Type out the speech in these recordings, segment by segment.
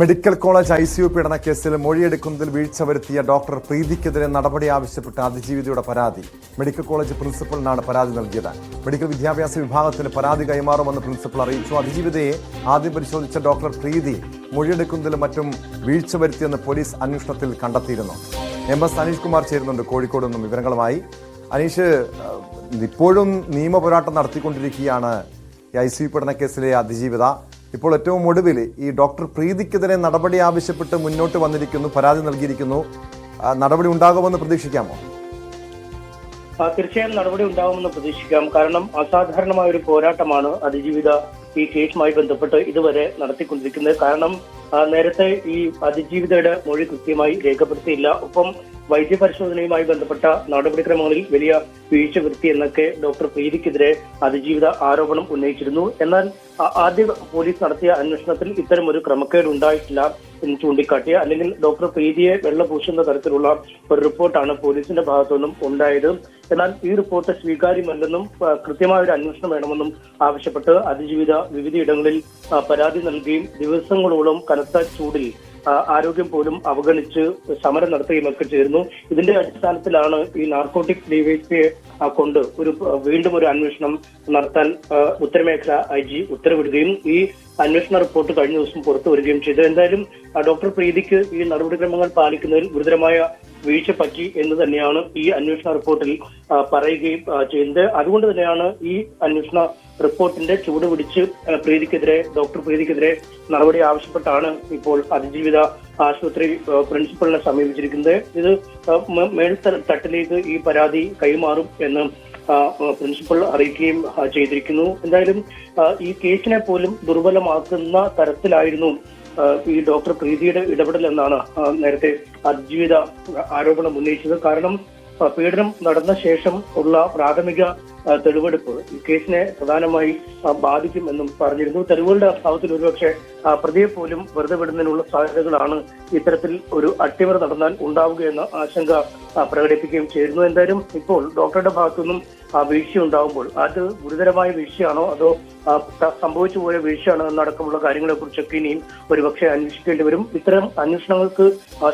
Medical college I C U പീഡന കേസിൽ മൊഴിയെടുക്കുന്നതിൽ വീഴ്ച വരുത്തിയ ഡോക്ടർ പ്രീതിക്കെതിരെ നടപടി ആവശ്യപ്പെട്ട് അതിജീവിതയുടെ പരാതി. മെഡിക്കൽ കോളേജ് പ്രിൻസിപ്പലിനാണ് പരാതി നൽകിയത്. മെഡിക്കൽ വിദ്യാഭ്യാസ വിഭാഗത്തിന് പരാതി കൈമാറുമെന്ന് പ്രിൻസിപ്പൽ അറിയിച്ചു. അതിജീവിതയെ ആദ്യം പരിശോധിച്ച ഡോക്ടർ പ്രീതി മൊഴിയെടുക്കുന്നതിലും മറ്റും വീഴ്ച വരുത്തിയെന്ന് പോലീസ് അന്വേഷണത്തിൽ കണ്ടെത്തിയിരുന്നു. എം എസ് അനീഷ് കുമാർ ചേരുന്നുണ്ട്. കോഴിക്കോട് നിന്നും വിവരങ്ങളുമായി. അനീഷ് ഇപ്പോഴും നിയമപോരാട്ടം നടത്തിക്കൊണ്ടിരിക്കുകയാണ് ഐ സി യു പീഡന കേസിലെ അതിജീവിത. ഇപ്പോൾ ഏറ്റവും ഒടുവിൽ ഈ ഡോക്ടർ പ്രീതിക്കെതിരെ നടപടി ആവശ്യപ്പെട്ട് മുന്നോട്ട് വന്നിരിക്കുന്നു പരാതി നൽകിയിരിക്കുന്നു. നടപടി ഉണ്ടാകുമെന്ന് പ്രതീക്ഷിക്കാമോ? തീർച്ചയായും നടപടി ഉണ്ടാകുമെന്ന് പ്രതീക്ഷിക്കാം. കാരണം അസാധാരണമായ ഒരു പോരാട്ടമാണ് അതിജീവിത ഈ കേസുമായി ബന്ധപ്പെട്ട് ഇതുവരെ നടത്തിക്കൊണ്ടിരിക്കുന്നത്. കാരണം നേരത്തെ ഈ അതിജീവിതയുടെ മൊഴി കൃത്യമായി രേഖപ്പെടുത്തിയില്ല. ഒപ്പം വൈദ്യപരിശോധനയുമായി ബന്ധപ്പെട്ട നടപടിക്രമങ്ങളിൽ വലിയ വീഴ്ച വരുത്തി എന്നൊക്കെ ഡോക്ടർ പ്രീതിക്കെതിരെ അതിജീവിത ആരോപണം ഉന്നയിച്ചിരുന്നു. എന്നാൽ ആദ്യ പോലീസ് നടത്തിയ അന്വേഷണത്തിൽ ഇത്തരം ഒരു ക്രമക്കേട് ഉണ്ടായിട്ടില്ല എന്ന് ചൂണ്ടിക്കാട്ടിയ അല്ലെങ്കിൽ ഡോക്ടർ പ്രീതിയെ വെള്ളപൂശുന്ന തരത്തിലുള്ള ഒരു റിപ്പോർട്ടാണ് പോലീസിന്റെ ഭാഗത്തുനിന്നും ഉണ്ടായത്. എന്നാൽ ഈ റിപ്പോർട്ട് സ്വീകാര്യമല്ലെന്നും കൃത്യമായ ഒരു അന്വേഷണം വേണമെന്നും ആവശ്യപ്പെട്ട് അതിജീവിത വിവിധയിടങ്ങളിൽ പരാതി നൽകുകയും ദിവസങ്ങളോളം ചൂടിൽ ആരോഗ്യം പോലും അവഗണിച്ച് സമരം നടത്തുകയും ഒക്കെ ചേരുന്നു ഇതിന്റെ അടിസ്ഥാനത്തിലാണ് ഈ നാർക്കോട്ടിക് ഡിവൈസിയെ കൊണ്ട് ഒരു വീണ്ടും ഒരു അന്വേഷണം നടത്താൻ ഉത്തരമേഖല ഐ ജി ഉത്തരവിടുകയും ഈ അന്വേഷണ റിപ്പോർട്ട് കഴിഞ്ഞ ദിവസം പുറത്തു വരികയും ചെയ്തു. എന്തായാലും ഡോക്ടർ പ്രീതിക്ക് ഈ നടപടിക്രമങ്ങൾ പാലിക്കുന്നതിൽ ഗുരുതരമായ വീഴ്ച പറ്റി എന്ന് തന്നെയാണ് ഈ അന്വേഷണ റിപ്പോർട്ടിൽ പറയുകയും ചെയ്യുന്നത്. അതുകൊണ്ട് തന്നെയാണ് ഈ അന്വേഷണ റിപ്പോർട്ടിന്റെ ചൂട് പിടിച്ച് പ്രീതിക്കെതിരെ ഡോക്ടർ പ്രീതിക്കെതിരെ നടപടി ആവശ്യപ്പെട്ടാണ് ഇപ്പോൾ അതിജീവിത ആശുപത്രി പ്രിൻസിപ്പലിനെ സമീപിച്ചിരിക്കുന്നത്. ഇത് മേൽ തട്ടിലേക്ക് ഈ പരാതി കൈമാറും എന്ന് പ്രിൻസിപ്പൽ അറിയിക്കുകയും ചെയ്തിരിക്കുന്നു. എന്തായാലും ഈ കേസിനെ പോലും ദുർബലമാക്കുന്ന തരത്തിലായിരുന്നു ഈ ഡോക്ടർ പ്രീതിയുടെ ഇടപെടൽ എന്നാണ് നേരത്തെ അജീവിത ആരോപണം ഉന്നയിച്ചത്. കാരണം പീഡനം നടന്ന ശേഷം ഉള്ള പ്രാഥമിക തെളിവെടുപ്പ് ഈ കേസിനെ പ്രധാനമായി ബാധിക്കും ബാധിക്കുമെന്നും പറഞ്ഞിരുന്നു. തെളിവുകളുടെ അഭാവത്തിൽ ഒരുപക്ഷെ പ്രതിയെ പോലും വെറുതെ വിടുന്നതിനുള്ള സാധ്യതകളാണ് ഇത്തരത്തിൽ ഒരു അട്ടിമറി നടന്നാൽ ഉണ്ടാവുകയെന്ന ആശങ്ക പ്രകടിപ്പിക്കുകയും ചെയ്തിരുന്നു. എന്തായാലും ഇപ്പോൾ ഡോക്ടറുടെ ഭാഗത്തുനിന്നും വീഴ്ച ഉണ്ടാവുമ്പോൾ അത് ഗുരുതരമായ വീഴ്ചയാണോ അതോ സംഭവിച്ചു പോയ വീഴ്ചയാണോ എന്നടക്കമുള്ള കാര്യങ്ങളെ കുറിച്ചൊക്കെ ഇനിയും ഒരുപക്ഷെ അന്വേഷിക്കേണ്ടി വരും. ഇത്തരം അന്വേഷണങ്ങൾക്ക്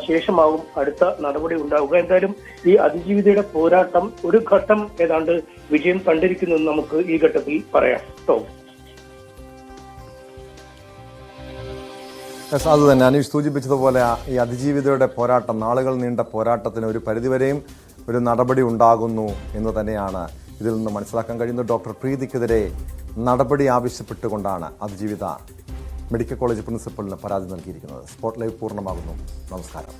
ശേഷമാവും അടുത്ത നടപടി ഉണ്ടാവുക. എന്തായാലും ഈ അതിജീവിതയുടെ പോരാട്ടം ഒരു ഘട്ടം ഏതാണ്ട് വിജയം കണ്ടിരിക്കുന്നു എന്ന് നമുക്ക് ഈ ഘട്ടത്തിൽ പറയാം. കേട്ടോ അത് തന്നെ. അനീഷ് സൂചിപ്പിച്ചതുപോലെ ഈ അതിജീവിതയുടെ പോരാട്ടം നാളുകൾ നീണ്ട പോരാട്ടത്തിന് ഒരു പരിധിവരെയും ഒരു നടപടി ഉണ്ടാകുന്നു എന്ന് തന്നെയാണ് ഇതിൽ നിന്ന് മനസ്സിലാക്കാൻ കഴിയുന്നത്. ഡോക്ടർ പ്രീതിക്കെതിരെ നടപടി ആവശ്യപ്പെട്ടുകൊണ്ടാണ് അതിജീവിത മെഡിക്കൽ കോളേജ് പ്രിൻസിപ്പലിന് പരാതി നൽകിയിരിക്കുന്നത്. സ്പോട്ട് ലൈവ് പൂർണമാകുന്നു. നമസ്കാരം.